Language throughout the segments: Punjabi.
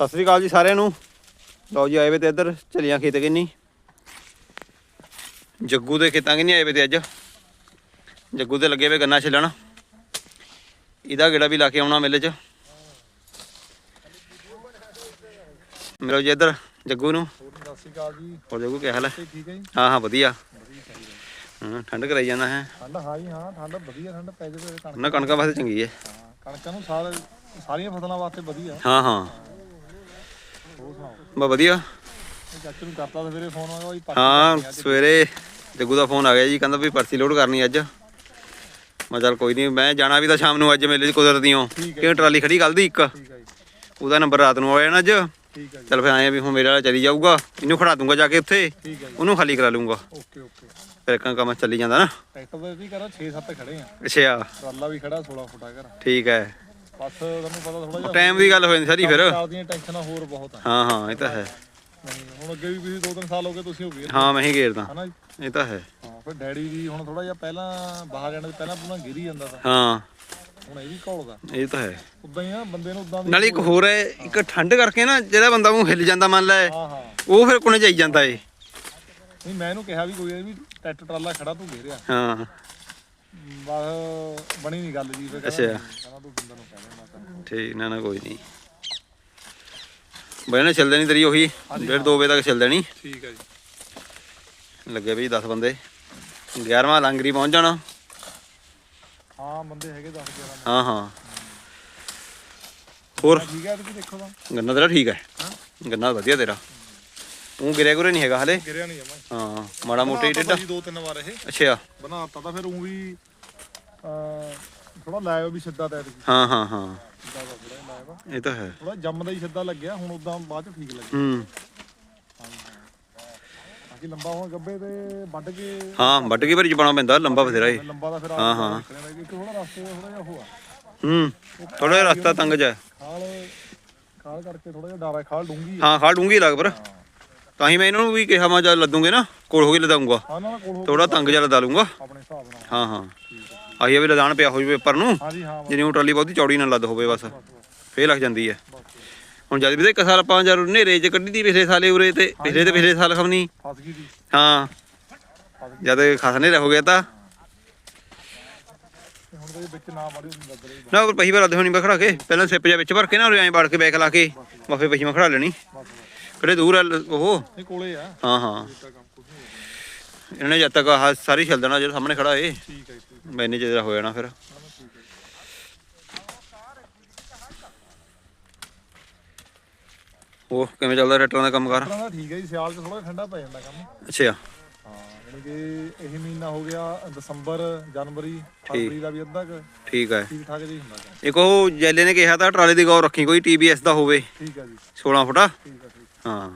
ਸਤਿ ਸ੍ਰੀ ਅਕਾਲ ਜੀ ਸਾਰਿਆਂ ਨੂੰ। ਲਓ ਜੀ ਆਏ ਵੇ ਤੇ ਇੱਧਰ ਚਲੀਆਂ ਖੇਤ ਕਿੰਨੀ? ਜੱਗੂ ਦੇ ਖੇਤਾਂ ਕਿੰਨੀ ਆਏ ਵੇ ਤੇ ਅੱਜ? ਜੱਗੂ ਦੇ ਲੱਗੇ ਵੇ ਗੰਨਾ ਛਿੱਲਣ। ਇਹਦਾ ਗੇੜਾ ਵੀ ਲਾ ਕੇ ਆਉਣਾ ਮੇਲੇ 'ਚ। ਮਿਲੋ ਜੀ ਇੱਧਰ ਜੱਗੂ ਨੂੰ। ਸਤਿ ਸ਼੍ਰੀ ਅਕਾਲ ਜੀ। ਹੋਰ ਜੱਗੂ ਕੀ ਹਾਲ ਹੈ? ਠੀਕ ਹੈ ਜੀ? ਹਾਂ ਹਾਂ ਵਧੀਆ। ਹਾਂ ਠੰਡ ਕਰਾਈ ਜਾਂਦਾ ਹੈ। ਠੰਡ ਹਾਂ ਜੀ ਹਾਂ ਠੰਡ ਵਧੀਆ ਠੰਡ ਪੈ ਜਾਵੇ ਕਣਕ ਨਾ ਕਣਕਾਂ ਵਾਸਤੇ ਚੰਗੀ ਹੈ। ਹਾਂ ਕਣਕਾਂ ਨੂੰ ਸਾਰੀਆਂ ਫਸਲਾਂ ਵਾਸਤੇ ਵਧੀਆ। ਹਾਂ ਹਾਂ। ਬਾ ਵਧੀਆ। ਇਹ ਚਾਚੂ ਨੂੰ ਕਰਤਾ ਤਾਂ ਸਵੇਰੇ ਫੋਨ ਆਇਆ ਵੀ ਹਾਂ ਸਵੇਰੇ ਜੱਗੂ ਦਾ ਫੋਨ ਆ ਗਿਆ ਜੀ ਕਹਿੰਦਾ ਵੀ ਪਰਚੀ ਲੋਡ ਕਰਨੀ ਅੱਜ। ਮੈਂ ਚੱਲ ਕੋਈ ਨਹੀਂ ਮੈਂ ਜਾਣਾ ਵੀ ਤਾਂ ਸ਼ਾਮ ਨੂੰ ਅੱਜ ਮੇਲੇ 'ਚ ਕੁਦਰਤੀਓ। ਕਿਉਂ ਟਰਾਲੀ ਖੜੀ ਕੱਲ ਦੀ ਇੱਕ? ਉਹਦਾ ਨੰਬਰ ਰਾਤ ਨੂੰ ਆ ਜਾਣਾ ਅੱਜ। ਚੱਲ ਫਿਰ ਆਏ ਆ ਵੀ ਹੁਣ ਮੇਰੇ ਵਾਲਾ ਚਲੀ ਜਾਊਗਾ ਇਹਨੂੰ ਖੜਾ ਦੂੰਗਾ ਜਾ ਕੇ ਉੱਥੇ ਉਹਨੂੰ ਖਾਲੀ ਕਰਾ ਲੂੰਗਾ ਓਕੇ ਓਕੇ। ਫਿਰ ਕੰਮ ਕੰਮ ਚੱਲੀ ਜਾਂਦਾ ਨਾ। ਟਰੈਕਟਰ ਦੇ ਵੀ ਕਰਾਂ 6-7 ਖੜੇ ਆ। ਅੱਛਾ। ਟਰਾਲਾ ਵੀ ਖੜਾ 16 ਫੁੱਟਾ ਘਰ। ਠੀਕ ਹੈ। ਬਸ ਤੁਹਾਨੂੰ ਪਤਾ ਥੋੜਾ ਜਿਹਾ ਟਾਈਮ ਦੀ ਗੱਲ ਹੋ ਜਾਂਦੀ ਸਾਰੀ ਫਿਰ। ਸਾਲ ਦੀਆਂ ਟੈਨਸ਼ਨਾਂ ਹੋਰ ਬਹੁਤ ਆ। ਹਾਂ ਹਾਂ ਇਹ ਤਾਂ ਹੈ। ਨਹੀਂ ਹੁਣ ਅੱਗੇ ਵੀ ਤੁਸੀਂ 2-3 ਸਾਲ ਹੋ ਗਏ ਤੁਸੀਂ ਹੋ ਗਏ। ਹਾਂ ਮੈਂ ਹੀ ਹਨਾ ਜੀ? ਇਹ ਤਾਂ ਹੈ। ਹਾਂ ਫਿਰ ਡੈਡੀ ਵੀ ਹੁਣ ਥੋੜਾ ਜਿਹਾ ਪਹਿਲਾਂ ਬਾਹਰ ਜਾਣ ਤੋਂ ਪਹਿਲਾਂ ਪੂਰਾ ਗਿਰੀ ਜਾਂਦਾ ਸੀ ਹਾਂ। ਹੁਣ ਇਹ ਵੀ ਘੋਲਦਾ ਇਹ ਤਾਂ ਹੈ। ਉਦਾਂ ਹੀ ਆ ਬੰਦੇ ਨੂੰ ਉਦਾਂ ਦੀ ਨਾਲੇ ਇੱਕ ਹੋਰ ਹੈ ਇੱਕ ਠੰਡ ਕਰਕੇ ਨਾ ਜਿਹੜਾ ਬੰਦਾ ਉਹ ਹਿੱਲ ਜਾਂਦਾ ਮੰਨ ਲੈ ਹਾਂ ਹਾਂ। ਉਹ ਫਿਰ ਕੋਨੇ ਜਾਈ ਜਾਂਦਾ ਏ। ਨਹੀਂ ਮੈਂ ਇਹਨੂੰ ਕਿਹਾ ਵੀ ਕੋਈ ਇਹ ਵੀ ਟਰੈਕਟਰ ਟਰਾਲਾ ਖੜਾ ਤੂੰ ਘੇਰਿਆ। ਹਾਂ। ਬਸ ਬਣੀ ਨਹੀਂ ਗੱਲ ਜੀ ਫਿਰ ਅੱਛਾ। ਕਹਿੰਦਾ ਕਹਿੰਦਾ ਤੂੰ ਬੰਦਾ ਨੂੰ ਕਹਿ ਦੇਣਾ ਠੀਕ ਨਾ ਨਾ ਕੋਈ ਨਹੀਂ। ਬਈ ਚੱਲਦੇ ਨਹੀਂ ਤੇਰੀ ਉਹੀ ਡੇਢ 2 ਵਜੇ ਤੱਕ ਚੱਲਦੇ ਨਹੀਂ ਠੀਕ ਹੈ ਜੀ। ਲੱਗੇ ਵੀ 10 ਬੰਦੇ। 11ਵਾਂ ਲੰਗਰੀ ਪਹੁੰਚ ਜਾਣਾ। ਹਾਂ ਬੰਦੇ ਹੈਗੇ 10 11 ਹਾਂ ਹਾਂ। ਹੋਰ? ਠੀਕ ਹੈ ਤੁਸੀਂ ਦੇਖੋ ਤਾਂ। ਗੰਨਾ ਤੇਰਾ ਠੀਕ ਹੈ। ਗੰਨਾ ਵਧੀਆ ਤੇਰਾ। ਉਹ ਗਿਰਿਆ ਗੁਰੇ ਨਹੀਂ ਹੈਗਾ ਹਲੇ? ਗਿਰਿਆ ਨਹੀਂ ਜਮਾ ਹਾਂ ਮਾੜਾ ਮੋਟਾ ਹੀ ਟੇਡਾ ਦੋ ਤਿੰਨ ਵਾਰ ਇਹ। ਅੱਛਾ। ਬਣਾਤਾ ਤਾਂ ਫਿਰ ਉਹ ਵੀ ਥੋੜਾ ਲਾਇਆ ਵੀ ਸਿੱਧਾ ਸੀ ਹਾਂ ਹਾਂ ਹਾਂ। ਇਹ ਤਾਂ ਹੈ। ਥੋੜਾ ਜੰਮਦਾ ਹੀ ਸਿੱਧਾ ਲੱਗਿਆ ਹੁਣ ਉਦਾਂ ਬਾਅਦ ਚ ਠੀਕ ਲੱਗਿਆ। ਹੂੰ। ਬਾਕੀ ਲੰਬਾ ਹੁਣ ਗੱਬੇ ਤੇ ਵੱਢ ਕੇ ਹਾਂ ਵੱਢ ਕੇ ਭਰੀ ਚ ਪਾਉਣਾ ਪੈਂਦਾ ਲੰਬਾ ਬਥੇਰਾ ਏ ਲੰਬਾ ਦਾ ਫਿਰ ਹਾਂ, ਹਾਂ। ਇੱਕ ਥੋੜਾ ਰਸਤੇ ਥੋੜਾ ਜਿਹਾ ਹੋਆ ਹੂੰ ਥੋੜਾ ਰਸਤਾ ਤੰਗ ਜਾ ਖਾਲ ਖਾਲ ਕਰਕੇ ਥੋੜਾ ਜਿਹਾ ਡਾਰਾ ਖਾਲ ਡੂੰਗੀ ਹਾਂ ਖਾ ਡੂੰਗੀ ਲੱਗ ਪਰ। ਤਾਂ ਹੀ ਮੈਂ ਇਹਨਾਂ ਨੂੰ ਵੀ ਕਿਹਾ ਮੈਂ ਜਦ ਲੱਦੂਗੇ ਨਾ ਕੋਲ ਹੋ ਕੇ ਲਦਾਉਂਗਾ ਹਾਂ ਨਾ ਕੋਲ ਹੋ ਥੋੜਾ ਤੰਗ ਜਿਹਾ ਲਦਾ ਲੂੰਗਾ ਆਪਣੇ ਹਿਸਾਬ ਨਾਲ। ਹਾਂ ਹਾਂ। ਆਹੀ ਆ ਵੀ ਲਦਾਨ ਪਿਆ ਹੋਈ ਪੇਪਰ ਨੂੰ ਹਾਂਜੀ ਹਾਂ ਉਹ ਟਰਾਲੀ ਬਹੁਤੀ ਚੌੜੀ ਨਾ ਲੱਦ ਹੋਵੇ ਬਸ। ਫੇਰ ਲੱਗ ਜਾਂਦੀ ਹੈ। ਹੁਣ ਜਦ ਵੀ ਇੱਕ ਸਾਲ ਆਪਾਂ ਜਦ ਹਨੇਰੇ 'ਚ ਕੱਢੀ ਦੀ ਪਿਛਲੇ ਸਾਲੇ ਉਰੇ ਤੇ ਪਿਛਲੇ ਤੇ ਪਿਛਲੇ ਸਾਲ ਖਮਨੀ। ਫਸ ਗਈ ਸੀ ਹਾਂ। ਜਦ ਖਾਸ ਹਨੇਰਾ ਹੋ ਗਿਆ ਤਾਂ। ਨਾ ਉਹ ਪਹੀ ਵਾਰ ਅੱਧੇ ਹੋਣੀ ਮੈਂ ਖੜਾ ਕੇ ਪਹਿਲਾਂ ਸਿੱਪ ਜਾ ਵਿੱਚ ਭਰ ਕੇ ਨਾ ਉਰੇ ਐਂ ਵੜ ਕੇ ਬੈਕ ਲਾ ਕੇ ਮਫੇ ਪਹੀ ਮੈਂ ਖੜਾ ਲੈਣੀ। ਕਿਹੜੇ ਦੂਰ ਆ ਲ- ਉਹ। ਇਹ ਕੋਲੇ ਆ। ਹਾਂ ਹਾਂ। ਤਾਂ ਕੰਮ ਕੁਝ ਨਹੀਂ ਇਹਨਾਂ ਨੇ ਜਦ ਤੱਕ ਆਹ ਸਾਰੀ ਛੱਲ ਦੇਣਾ ਜਿਹੜਾ ਸਾਹਮਣੇ ਖੜਾ ਏ ਠੀਕ ਹੈ ਜੀ, ਠੀਕ ਮੈਨੇ ਜਿਹੜਾ ਹੋ ਜਾਣਾ ਫਿਰ। ਹੈ ਨਾ, ਠੀਕ ਹੈ ਉਹ ਕਿਵੇਂ ਚੱਲਦਾ ਟਰੈਕਟਰਾਂ ਦਾ ਕੰਮਕਾਰ ਟਰੈਕਟਰਾਂ ਦਾ ਠੀਕ ਹੈ ਜੀ ਸਿਆਲ 'ਚ ਥੋੜਾ ਠੰਡਾ ਪੈ ਜਾਂਦਾ ਕੰਮ। ਅੱਛਾ। ਹਾਂ ਯਾਨੀ ਕਿ ਇਹ ਮਹੀਨਾ ਹੋ ਗਿਆ ਦਸੰਬਰ ਜਨਵਰੀ ਫਰਵਰੀ ਦਾ ਵੀ ਅੱਧਾ ਕੁ। ਠੀਕ ਹੈ ਠੀਕ ਠਾਕ ਜੀ ਹੁੰਦਾ ਕੰਮ। ਇੱਕ ਉਹ ਜੈਲੇ ਨੇ ਕਿਹਾ ਤਾਂ ਟਰਾਲੇ ਦੀ ਗੌਰ ਰੱਖੀ ਕੋਈ TBS ਦਾ ਹੋਵੇ। ਠੀਕ ਹੈ ਜੀ। 16 ਫੁੱਟਾ। ਠੀਕ ਹੈ ਠੀਕ ਹਾਂ।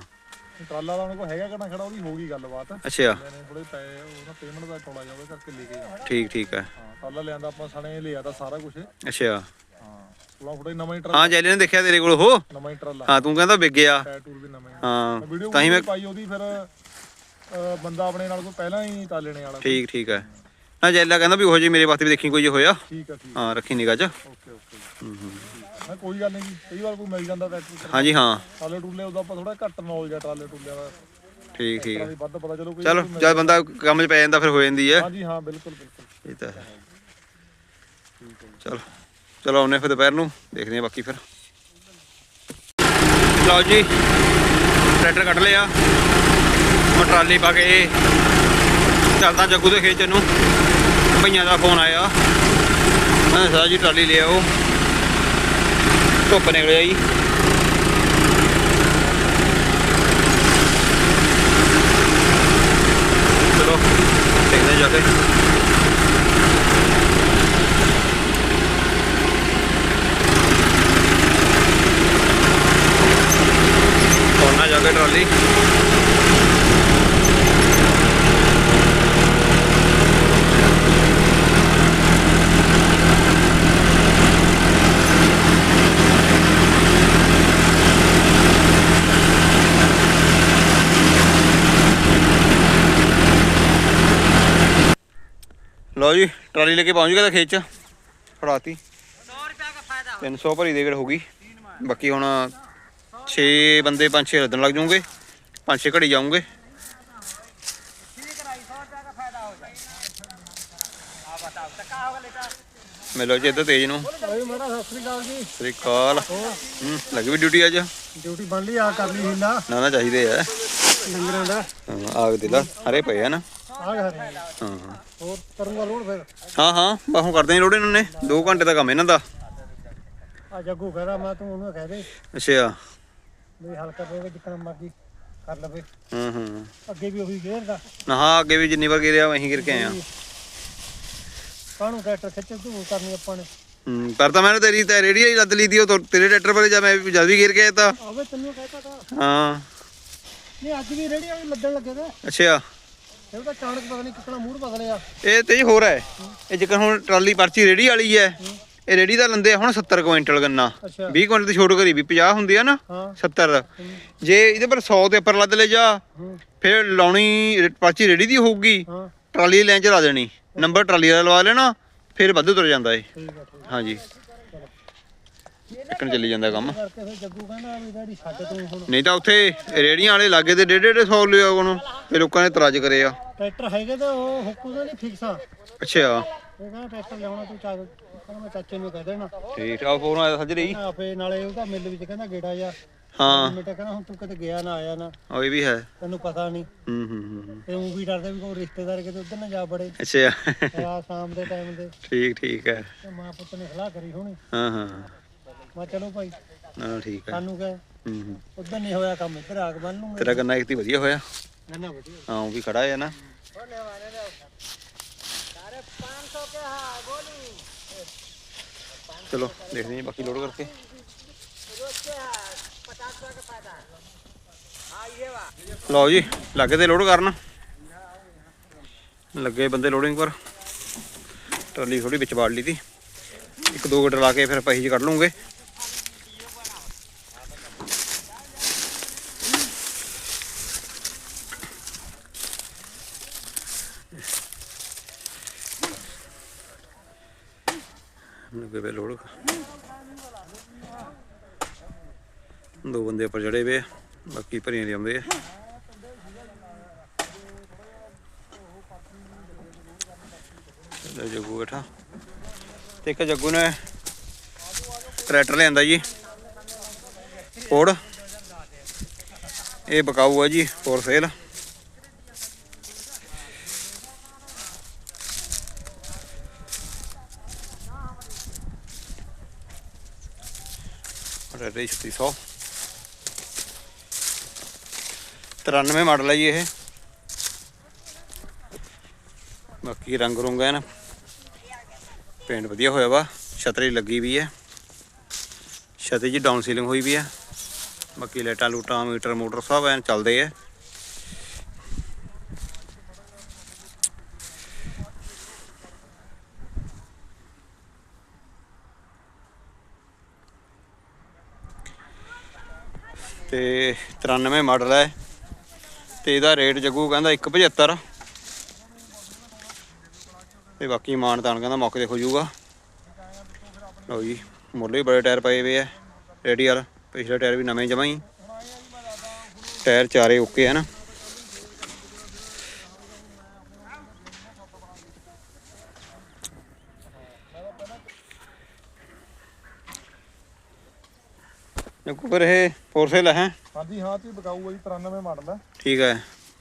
ਟਰਾਲਾ ਦਾ ਉਹਨਾਂ ਕੋਲ ਹੈਗਾ ਕਿਹੜਾ ਖੜਾ ਉਹਦੀ ਹੋ ਗਈ ਗੱਲਬਾਤ। ਅੱਛਾ। ਥੋੜੇ ਪੈ ਉਹਨਾਂ ਪੇਮੈਂਟ ਦਾ ਟੋਲਾ ਜਾਵੇ ਕਰਕੇ ਲੈ ਕੇ ਜਾਣਾ ਠੀਕ ਠੀਕ ਹੈ। ਹਾਂ ਟਰਾਲਾ ਲਿਆਂਦਾ ਆਪਾਂ ਸਣੇ ਲਿਆ ਤਾਂ ਸਾਰਾ ਕੁਝ ਅੱਛਾ। ਹਾਂ 16 ਫੁੱਟ ਹੀ ਨਵਾਂ ਹੀ ਟਰਾਲਾ। ਹਾਂ ਜੈਲੇ ਨੇ ਦੇਖਿਆ ਤੇਰੇ ਕੋਲ ਉਹ ਨਵਾਂ ਹੀ ਟਰਾਲਾ। ਹਾਂ ਤੂੰ ਕਹਿੰਦਾ ਵਿਕ ਗਿਆ। ਟਾਇਰ ਟੂਰ ਵੀ ਨਵੇਂ ਆ ਹਾਂ ਤਾਂ ਹੀ ਮੈਂ ਪਾਈ ਉਹਦੀ ਫਿਰ ਬੰਦਾ ਆਪਣੇ ਨਾਲ ਕੋਈ ਪਹਿਲਾਂ ਹੀ ਟਾਲਣੇ ਵਾਲਾ ਠੀਕ ਠੀਕ ਹੈ। ਨਾ ਜੈਲਾ ਕਹਿੰਦਾ ਵੀ ਉਹ ਜੀ ਮੇਰੇ ਵਾਸਤੇ ਵੀ ਦੇਖੀ ਕੋਈ ਜੇ ਹੋਇਆ ਠੀਕ ਆ ਠੀਕ ਹਾਂ। ਰੱਖੀ ਨਿਗਾਹ ਚ। Okay okay. ਮੈਂ ਕੋਈ ਗੱਲ ਨਹੀਂ ਜੀ ਕਈ ਵਾਰ ਕੋਈ ਮਿਲ ਜਾਂਦਾ ਟਰੈਕਟਰ ਹਾਂਜੀ ਹਾਂ। ਟਰਾਲੇ ਟੂਲੇ ਉਹਦਾ ਆਪਾਂ ਥੋੜਾ ਘੱਟ ਨੌਲੇਜ ਆ ਟਰਾਲੇ ਟੂਲਿਆਂ ਦਾ। ਠੀਕ ਠੀਕ। ਵੀ ਵੱਧ ਪਤਾ ਚਲੋ ਕੋਈ ਚਲੋ ਜਦ ਬੰਦਾ ਕੰਮ 'ਚ ਪੈ ਜਾਂਦਾ ਫਿਰ ਹੋ ਜਾਂਦੀ ਹੈ। ਹਾਂਜੀ ਹਾਂ ਬਿਲਕੁਲ ਬਿਲਕੁਲ। ਇਹ ਤਾਂ ਹੈ। ਚਲੋ ਚਲੋ ਆਉਨੇ ਫਿਰ ਦੁਪਹਿਰ ਨੂੰ ਦੇਖਦੇ ਹਾਂ ਬਾਕੀ ਫਿਰ। ਲਓ ਜੀ ਟਰੈਕਟਰ ਕੱਢ ਲਿਆ। ਮੈਂ ਟਰਾਲੀ ਪਾ ਕੇ ਚੱਲਦਾ ਜੱਗੂ ਦੇ ਖੇਤ ਨੂੰ। ਭਈਆਂ ਦਾ ਫੋਨ ਆਇਆ। ਮੈਂ ਸਾਰਾ ਜੀ ਟਰਾਲੀ ਲੈ ਆਓ। ਧੁੱਪ ਨਿਕਲ ਆਈ ਚਲੋ ਦੇਖਦੇ ਜਾ ਕੇ ਕੋਨਾ ਜਾ ਕੇ ਟਰਾਲੀ ਲਓ ਜੀ ਟਰਾਲੀ ਲੈ ਕੇ ਪਹੁੰਚ ਗਿਆ ਤਾਂ ਖੇਚ ਫੜਾਤੀ। 100 ਰੁਪਏ ਦਾ ਫਾਇਦਾ 300 ਭਰੀ ਦੇ ਗੜ ਹੋ ਗਈ। ਬਾਕੀ ਹੁਣ 6 ਬੰਦੇ 5-6 ਲੱਦਣ ਲੱਗ ਜਾਊਂਗੇ। 5-6 ਘੜੀ ਜਾਊਂਗੇ। ਮਿਲੋ ਜੀ ਇੱਧਰ ਤੇਜ ਨੂੰ। ਮਾੜਾ ਸਤਿ ਸ੍ਰੀ ਅਕਾਲ ਜੀ। ਸ੍ਰੀ ਅਕਾਲ। ਹੂੰ ਲੱਗੀ ਵੀ ਡਿਊਟੀ ਅੱਜ? ਡਿਊਟੀ ਬਣ ਲਈ ਆ ਕਰ ਲਈ ਨਾ ਨਾ ਚਾਹੀਦੇ ਆ। ਡੰਗਰਾਂ ਦਾ। ਆਗ ਦੇ ਲਾ ਹਰੇ ਪਏ ਨਾ। ਆ ਘਰੇ ਹਾਂ। ਹਾਂ। ਹੋਰ ਕਰੂੰਗਾ ਲੋੜ ਫਿਰ? ਹਾਂ ਹਾਂ ਬਾਹੋਂ ਕਰਦੇ ਨੇ ਲੋੜੇ ਇਹਨਾਂ ਨੇ 2 ਘੰਟੇ ਦਾ ਕੰਮ ਇਹਨਾਂ ਦਾ। ਆ ਜੱਗੂ ਕਹਦਾ ਮੈਂ ਤੂੰ ਉਹਨੂੰ ਕਹਿ ਦੇ। ਅੱਛਾ। ਵੀ ਹਲਕਾ ਦੇ ਜਿੱਕਣਾ ਮਰਜ਼ੀ ਕਰ ਲਵੇ। ਹੂੰ ਹੂੰ। ਅੱਗੇ ਵੀ ਉਹੀ ਘੇਰਦਾ ਨਾ ਹਾਂ ਅੱਗੇ ਵੀ ਜਿੰਨੀ ਵਾਰ ਗਿਰਿਆ ਵਹੀਂ ਗਿਰ ਕੇ ਆਏ ਆ। ਕਾਹਨੂੰ ਟਰੈਕਟਰ ਖਿੱਚ ਤੂੰ ਕਰਨੀ ਆਪਾਂ ਨੇ? ਹੂੰ, ਪਰ ਤਾਂ ਮੈਨੂੰ ਤੇਰੀ ਤਾਂ ਰੇੜੀ ਹੀ ਲੱਦ ਲਈ ਦੀ ਉਹ ਤੇਰੇ ਟਰੈਕਟਰ ਪਰ ਜਾ ਮੈਂ ਜਦ ਵੀ ਗਿਰ ਕੇ ਆਇਆ ਤਾਂ। ਆਵੇ ਤੈਨੂੰ ਕਹਿਤਾ ਤਾਂ। ਹਾਂ। ਨਹੀਂ ਅੱਜ ਵੀ ਰੇੜੀ ਵਾਲੀ ਲੱਦਣ ਲੱਗੇ ਤੇ ਅੱਛਾ। ਇਹ ਤਾਂ ਚਾਣਕ ਪਤਾ ਨਹੀਂ ਕਿੱਕਣਾ ਮੂਡ ਬਦਲਿਆ। ਇਹ ਤੇਜ ਹੋਰ ਹੈ। ਇਹ ਜਿਕਰ ਹੁਣ ਟਰਾਲੀ ਪਰਚੀ ਰੇੜੀ ਵਾਲੀ ਹੈ ਇਹ ਰੇੜੀ ਦਾ ਲੰਦੇ ਹੁਣ 70 ਕੁਇੰਟਲ ਗੰਨਾ। ਅੱਛਾ। 20 ਕੁਇੰਟਲ ਦੀ ਛੋਟ ਕਰੀ ਵੀ 50 ਹੁੰਦੀ ਆ ਨਾ ਹਾਂ। 70 ਜੇ ਇਹਦੇ ਪਰ 100 ਦੇ ਉੱਪਰ ਲੱਦ ਲੈ ਜਾ ਫਿਰ ਲਾਉਣੀ ਪਰਚੀ ਰੇੜੀ ਦੀ ਹੋਊਗੀ ਟਰਾਲੀ ਲੈਣ ਚ ਲਾ ਦੇਣੀ। ਨੰਬਰ ਟਰਾਲੀ ਦਾ ਲਵਾ ਲੈਣਾ ਫਿਰ ਵੱਧ ਤੁਰ ਜਾਂਦਾ ਏ ਹਾਂਜੀ। ਇੱਕਣ ਚੱਲੀ ਜਾਂਦਾ ਕੰਮ। ਕਰਕੇ ਫਿਰ ਜੱਗੂ ਕਹਿੰਦਾ ਵੀ ਡੈਡੀ ਛੱਡ ਤੂੰ ਹੁਣ। ਨਹੀਂ ਤਾਂ ਉੱਥੇ ਰੇੜੀਆਂ ਵਾਲੇ ਲਾਗੇ ਤੇ ਡੇਢ ਡੇਢ 100 ਲਿਆ ਉਹਨੂੰ ਤੇ ਲੋਕਾਂ ਨੇ ਇਤਰਾਜ਼ ਕਰੇ ਆ। ਟਰੈਕਟਰ ਹੈਗੇ ਤਾਂ ਉਹ ਹੁੱਕੂ ਦਾ ਨਹੀਂ ਫਿਕਸ ਆ। ਅੱਛਾ। ਇਹ ਕਹਿੰਦਾ ਟਰੈਕਟਰ ਲਿਆਉਣਾ ਤੂੰ ਚਾਹ ਕਹਿੰਦਾ ਮੈਂ ਚਾਚੇ ਨੂੰ ਕਹਿ ਦੇਣਾ। ਠੀਕ ਆ ਫੋਨ ਆਇਆ ਸੱਜ ਰਹੀ ਆਪੇ ਨਾਲੇ ਉਹਦਾ ਮਿੱਲ ਵਿੱਚ ਕਹਿੰਦਾ ਗੇੜਾ ਜਾ ਹਾਂ। ਮੈਂ ਕਹਿੰਦਾ ਹੁਣ ਤੂੰ ਕਿਤੇ ਗਿਆ ਨਾ ਆਇਆ ਨਾ। ਉਹ ਇਹ ਵੀ ਹੈ। ਤੈਨੂੰ ਪਤਾ ਨਹੀਂ। ਹੂੰ ਹੂੰ। ਤੇ ਉਹ ਵੀ ਡਰਦੇ ਵੀ ਕੋਈ ਰਿਸ਼ਤੇਦਾਰ ਕਿਤੇ ਉਧਰ ਨਾ ਜਾ ਬੜੇ ਅੱਛਾ। ਆ ਸ਼ਾਮ ਦੇ ਟਾਈਮ ਦੇ ਠੀਕ ਠੀਕ ਹੈ। ਤੇ ਮਾਂ ਪੁੱਤ ਨੇ ਸਲਾਹ ਕਰੀ ਹੋਣੀ। ਹਾਂ ਹਾਂ। ਮੈਂ ਚਲੋ ਭਾਈ। ਨਾ ਠੀਕ ਹੈ ਸਾਨੂੰ ਕਹੇ। ਹੂੰ ਹੂੰ। ਉਧਰ ਨਹੀਂ ਹੋਇਆ ਕੰਮ ਇੱਧਰ ਆਗ ਬੰਨ ਲੂੰਗੇ। ਤੇਰਾ ਗੰਨਾ ਇੱਕ ਤੀ ਵਧੀਆ ਹੋਇਆ। ਨਾ ਵਧੀਆ। ਹਾਂ ਉਹ ਵੀ ਖੜਾ ਹੈ ਨਾ। ਚਲੋ ਦੇਖਦੇ ਹਾਂ ਬਾਕੀ ਲੋਡ ਕਰਕੇ। ਲਓ ਜੀ ਲੱਗੇ ਤੇ ਲੋਡ ਕਰਨ। ਲੱਗੇ ਬੰਦੇ ਲੋਡਿੰਗ ਪਰ। ਟਰਾਲੀ ਥੋੜੀ ਵਿੱਚ ਵਾੜ ਲਈ ਤੀ। ਇੱਕ ਦੋ ਗੱਡ ਲਾ ਕੇ ਫਿਰ ਪਹੀ ਚ ਕੱਢ ਲੱਗੇ ਵੇ ਲੋਡ ਦੋ ਬੰਦੇ ਉੱਪਰ ਚੜੇ ਵੇ ਬਾਕੀ ਭਰੀਆਂ ਦੇ ਆ। ਲੈ ਜੱਗੂ ਬੈਠਾ। ਤੇ ਇੱਕ ਜੱਗੂ ਨੇ ਟਰੈਕਟਰ ਲਿਆਂਦਾ ਜੀ ਫੋੜ ਇਹ ਬਕਾਊ ਆ ਜੀ, ਫੋਰ ਸੇਲ। ਰੇਡੀ 3600 93 ਮਾਡਲ ਹੈ ਜੀ ਇਹ। ਬਾਕੀ ਰੰਗ ਰੁੰਗ ਹੈ ਨਾ। ਪੇਂਟ ਵਧੀਆ ਹੋਇਆ ਵਾ, ਛਤਰੀ ਲੱਗੀ ਵੀ ਹੈ ਛਤਰੀ ਜੀ ਡਾਊਨ ਸੀਲਿੰਗ ਹੋਈ ਵੀ ਹੈ ਬਾਕੀ ਲਾਈਟਾਂ ਲੂਟਾਂ, ਮੀਟਰ, ਮੋਟਰ ਸਭ ਐਨ ਚੱਲਦੇ ਆ। ਤੇ 93 ਮਾਡਲ ਹੈ ਤੇ ਇਹਦਾ ਰੇਟ ਜੱਗੂ ਕਹਿੰਦਾ 175 ਤੇ ਬਾਕੀ ਮਾਨ ਤਾਨ ਕਹਿੰਦਾ ਮੌਕੇ ਤੇ ਹੋ ਜਾਊਗਾ। ਲਓ ਜੀ ਮੁੱਢਲੇ ਵੀ ਬੜੇ ਟਾਇਰ ਪਏ ਹੋਏ ਆ ਰੇਡੀਅਲ ਪਿਛਲੇ ਟਾਇਰ ਵੀ ਨਵੇਂ ਜਮਾਂ ਟਾਇਰ ਚਾਰੇ ਓਕੇ ਹੈ ਨਾ। ਫਿਰ ਇਹ ਫੋਰ ਸੇਲ ਹੈ? ਹਾਂਜੀ ਹਾਂ ਤੇ ਬਕਾਊ ਆ ਜੀ 93 ਮਾਡਲ ਹੈ ਠੀਕ ਹੈ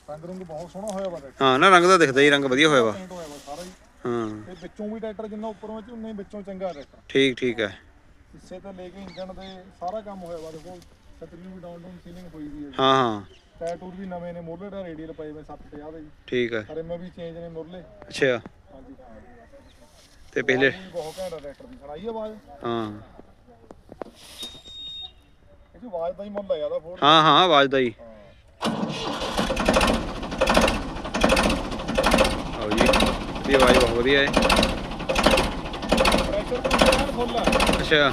ਰੰਗ ਰੰਗ ਬਹੁਤ ਸੋਹਣਾ ਹੋਇਆ ਵਾ ਟਰੈਕਟਰ ਹਾਂ ਨਾ ਰੰਗ ਤਾਂ ਦਿਖਦਾ ਹੀ ਰੰਗ ਵਧੀਆ ਹੋਇਆ ਵਾ। ਪੇਂਟ ਹੋਇਆ ਵਾ ਸਾਰਾ ਹੀ ਹਾਂ। ਤੇ ਵਿੱਚੋਂ ਵੀ ਟਰੈਕਟਰ ਜਿੰਨਾ ਉੱਪਰੋਂ ਹੈ ਉਨਾ ਹੀ ਵਿੱਚੋਂ ਚੰਗਾ ਟਰੈਕਟਰ। ਠੀਕ ਠੀਕ ਹੈ ਹਿੱਸੇ ਤੋਂ ਲੈ ਕੇ ਇੰਜਣ ਦੇ ਸਾਰਾ ਕੰਮ ਹੋਇਆ ਵਾ ਦੇਖੋ ਛਤਰੀ ਵੀ ਡਾਊਨ ਡਾਊਨ ਸੀਲਿੰਗ ਹੋਈ ਵੀ ਹੈ ਹਾਂ ਹਾਂ। ਟਾਇਰ ਟੂਰ ਵੀ ਨਵੇਂ ਨੇ ਮੋਰਲੇ ਦਾ ਰੇਡੀਅਲ ਪਏ ਵੇ 750 ਦੇ ਜੀ। ਠੀਕ ਹੈ ਰਿਮ ਵੀ ਚੇਂਜ ਨੇ ਮੋਰਲੇ। ਅੱਛਾ। ਹਾਂਜੀ ਹਾਂ। ਤੇ ਪਹਿਲੇ ਵੀ ਬਹੁਤ ਘੈਂਟ ਆ ਟਰੈਕਟਰ ਦੀ ਸੁਣਾਈ ਆਵਾਜ਼? ਹਾਂ। ਆਵਾਜ਼ ਦਾ ਹੀ ਮੁੱਲ ਹਾਂ ਹਾਂ ਆਵਾਜ਼ ਦਾ ਹੀ। ਆਓ ਜੀ ਦੀ ਆਵਾਜ਼ ਬਹੁਤ ਵਧੀਆ ਹੈ। ਪ੍ਰੈਸ਼ਰ ਕੰਟਰੋਲ ਫੁੱਲ ਆ। ਅੱਛਾ।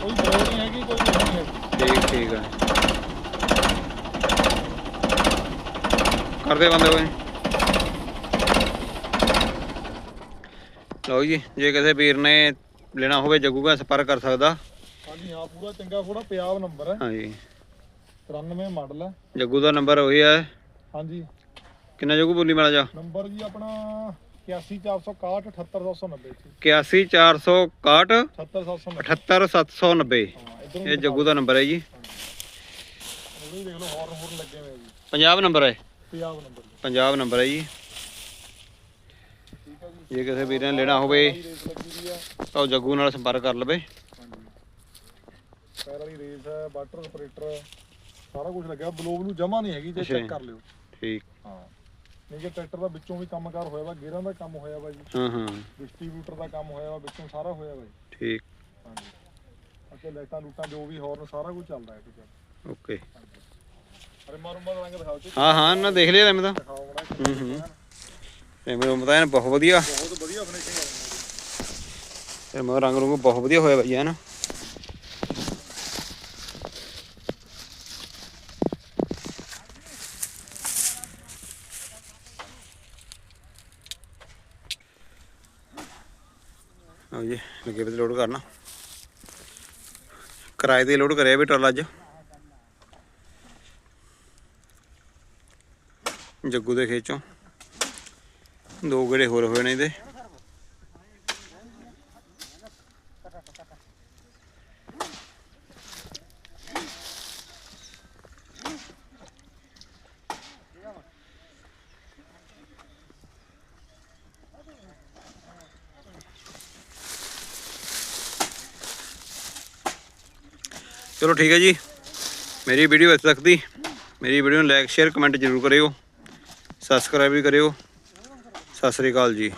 ਕੋਈ ਬਰੋ ਨਹੀਂ ਹੈਗੀ ਕੋਈ ਨਹੀਂ ਹੈਗੀ। ਠੀਕ ਠੀਕ ਹੈ ਕਰਦੇ ਬੰਦੇ ਕੋਈ। ਲਓ ਜੀ ਜੇ ਕਿਸੇ ਵੀਰ ਨੇ ਲੈਣਾ ਹੋਵੇ ਜੱਗੂਗਾ ਸੰਪਰਕ ਕਰ ਸਕਦਾ। ਹਾਂਜੀ ਹਾਂ ਪੂਰਾ ਚੰਗਾ ਫੋੜਾ ਪਿਆਬ ਨੰਬਰ ਹੈ। ਹਾਂਜੀ। 93 ਮਾਡਲ ਹੈ। ਜੱਗੂ ਦਾ ਨੰਬਰ ਉਹੀ ਹੈ। ਹਾਂਜੀ। ਕਿੰਨਾ ਜੱਗੂ ਬੋਲੀ ਮਾੜਾ ਜਾ ਨੰਬਰ ਜੀ ਆਪਣਾ 81461 78290 ਜੀ। 81461 78790 78790 ਹਾਂ ਇਧਰੋਂ ਇਹ ਜੱਗੂ ਦਾ ਨੰਬਰ ਹੈ ਜੀ। ਉਹ ਵੀ ਦੇਖ ਲਓ ਹੌਰਨ ਹੌਰਨ ਲੱਗੇ ਹੋਏ ਆ ਜੀ। ਪੰਜਾਬ ਨੰਬਰ ਹੈ? ਪੰਜਾਬ ਨੰਬਰ ਪੰਜਾਬ ਹੈ ਜੀ। ਜੀ। ਕਿਸੇ ਵੀਰ ਨੇ ਲੈਣਾ ਹੋਵੇ ਤਾਂ ਜੱਗੂ ਨਾਲ ਸੰਪਰਕ ਕਰ ਲਵੇ। ਪੈਰ ਵਾਲੀ ਰੇਸ ਹੈ ਵਾਟਰ ਸਪਰੇਟਰ ਸਾਰਾ ਕੁਝ ਲੱਗਿਆ। ਬਲੋ ਬਲੂ ਜਮਾ ਨਹੀਂ ਹੈਗੀ ਜੇ ਅੱਛਾ ਚੈੱਕ ਜੀ। ਕਰ ਲਿਓ। ਠੀਕ। ਹਾਂ। ਨਹੀਂ ਕਿ ਟਰੈਕਟਰ ਦਾ ਵਿੱਚੋਂ ਵੀ ਕੰਮਕਾਰ ਹੋਇਆ ਵਾ ਗੇਅਰਾਂ ਦਾ ਕੰਮ ਹੋਇਆ ਵਾ ਜੀ। ਹਾਂ ਹਾਂ। ਡਿਸਟ੍ਰੀਬਿਊਟਰ ਦਾ ਕੰਮ ਹੋਇਆ ਵਾ ਵਿੱਚੋਂ ਸਾਰਾ ਹੋਇਆ ਵਾ ਜੀ। ਠੀਕ। ਹਾਂਜੀ। ਅੱਗੇ ਲਾਈਟਾਂ ਲੂਟਾਂ ਜੋ ਵੀ ਹੌਰਨ ਸਾਰਾ ਕੁਝ ਚੱਲਦਾ ਹੈ ਠੀਕ ਹੈ। ਓਕੇ। ਅਰੇ ਮਾਰੂ ਮਾਰੂ ਰੰਗ ਦਿਖਾਓ ਜੀ। ਹਾਂ ਹਾਂ ਨਾ ਦੇਖ ਲਿਆ ਮੈਂ ਤਾਂ। ਦਿਖਾਓ ਬੜਾ ਹੂੰ ਹੂੰ ਤੇ ਮੈਨੂੰ ਪਤਾ ਹੈ ਬਹੁਤ ਵਧੀਆ। ਬਹੁਤ ਵਧੀਆ ਫਿਨਿਸ਼ਿੰਗ ਆ ਤੇ ਮਗਰ ਰੰਗ ਰੂੰਗ ਬਹੁਤ ਵਧੀਆ ਹੋਇਆ ਭਾਈ ਹੈ ਨਾ ਆਓ ਜੀ ਵੀ ਲੋਡ ਕਰਨਾ। ਕਿਰਾਏ ਤੇ ਲੋਡ ਕਰਿਆ ਵੀ ਟਰਾਲਾ ਅੱਜ। ਜੱਗੂ ਦੇ ਖੇਚੋਂ ਦੋ ਗੇੜੇ ਹੋਰ ਹੋਏ ਨੇ ਇਹਦੇ। ਚਲੋ ਠੀਕ ਹੈ ਜੀ। ਮੇਰੀ ਵੀਡੀਓ ਇੱਥੇ ਤੱਕ ਦੀ ਮੇਰੀ ਵੀਡੀਓ ਨੂੰ ਲਾਈਕ ਸ਼ੇਅਰ ਕਮੈਂਟ ਜ਼ਰੂਰ ਕਰਿਓ। ਸਬਸਕ੍ਰਾਈਬ ਵੀ ਕਰਿਓ। ਸਤਿ ਸ੍ਰੀ ਅਕਾਲ ਜੀ।